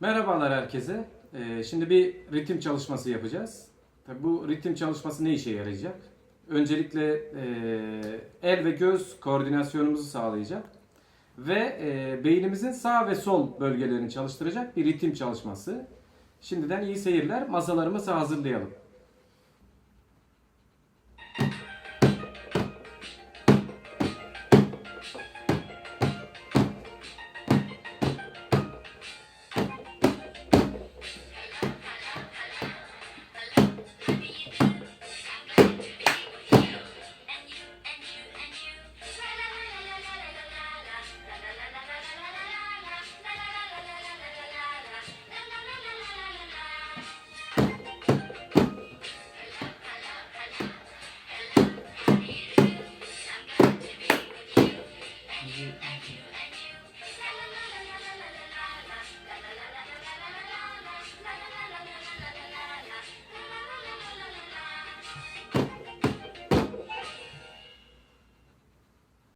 Merhabalar herkese. Ee, şimdi bir ritim çalışması yapacağız. Tabii bu ritim çalışması ne işe yarayacak? Öncelikle e, el ve göz koordinasyonumuzu sağlayacak ve e, beynimizin sağ ve sol bölgelerini çalıştıracak bir ritim çalışması. Şimdiden iyi seyirler. Masalarımızı hazırlayalım. you and you.